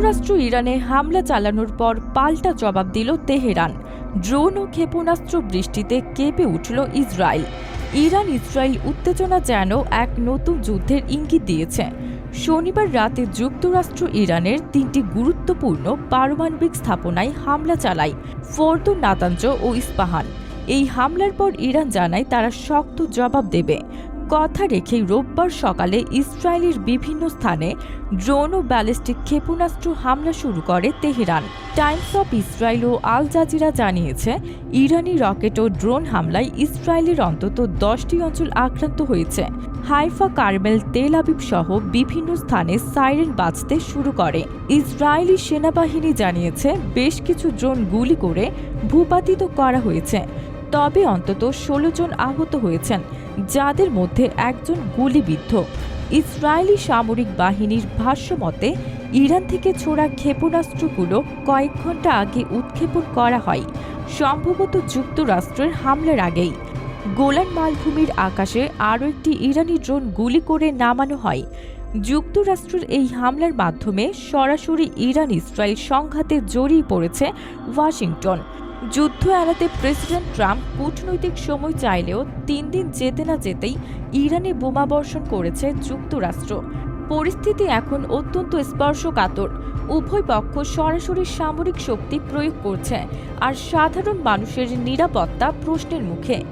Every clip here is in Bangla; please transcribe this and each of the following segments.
যুক্তরাষ্ট্র ইরানে হামলা চালানোর পর পাল্টা জবাব দিল তেহরান। ড্রোন ও ক্ষেপণাস্ত্র বৃষ্টিতে কেঁপে উঠল ইসরায়েল। ইরান ইসরায়েল উত্তেজনা যেন এক নতুন যুদ্ধের ইঙ্গিত দিয়েছে। শনিবার রাতে যুক্তরাষ্ট্র ইরানের তিনটি গুরুত্বপূর্ণ পারমাণবিক স্থাপনায় হামলা চালায় ফোর্দো নাতাঞ্জ ও ইস্পাহান। এই হামলার পর ইরান জানায় তারা শক্ত জবাব দেবে। কথা রেখেই রোববার সকালে ইসরায়েলের বিভিন্ন স্থানে ড্রোন ও ব্যালিস্টিক ক্ষেপণাস্ত্র হামলা শুরু করে তেহরান। টাইমস অফ ইসরায়েল ও আল জাজিরা জানিয়েছে, ইরানি রকেট ও ড্রোন হামলায় ইসরায়েলের অন্তত দশটি অঞ্চল আক্রান্ত হয়েছে। হাইফা, কার্মেল, তেল আবিব সহ বিভিন্ন স্থানে সাইরেন বাজতে শুরু করে। ইসরায়েলি সেনাবাহিনী জানিয়েছে, বেশ কিছু ড্রোন গুলি করে ভূপাতিত করা হয়েছে। তবে অন্তত ষোলো জন আহত হয়েছেন। যাদের মধ্যে একজন গুলিবিদ্ধ। ইসরায়েলি সামরিক বাহিনীর ভাষ্যমতে, ইরান থেকে ছোড়া ক্ষেপণাস্ত্রগুলো কয়েক ঘণ্টা আগে উৎক্ষেপণ করা হয়, সম্ভবত যুক্তরাষ্ট্রের হামলার আগেই। গোলান মালভূমির আকাশে আরও একটি ইরানি ড্রোন গুলি করে নামানো হয়। যুক্তরাষ্ট্রের এই হামলার মাধ্যমে সরাসরি ইরান ইসরায়েল সংঘাতে জড়িয়ে পড়েছে ওয়াশিংটন। যুদ্ধ এড়াতে প্রেসিডেন্ট ট্রাম্প কূটনৈতিক সময় চাইলেও তিন দিন যেতে না যেতেই ইরানে বোমাবর্ষণ করেছে যুক্তরাষ্ট্র। পরিস্থিতি এখন অত্যন্ত স্পর্শকাতর। উভয় পক্ষ সরাসরি সামরিক শক্তি প্রয়োগ করছে আর সাধারণ মানুষের নিরাপত্তা প্রশ্নের মুখে।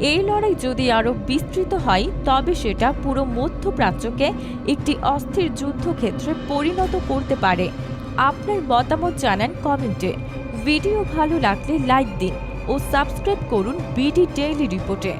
এই লড়াই যদি আরও বিস্তৃত হয়, তবে সেটা পুরো মধ্যপ্রাচ্যকে একটি অস্থির যুদ্ধক্ষেত্রে পরিণত করতে পারে। আপনার মতামত জানান কমেন্টে। ভিডিও ভালো লাগলে লাইক দিন ও সাবস্ক্রাইব করুন বিডি ডেইলি রিপোর্টে।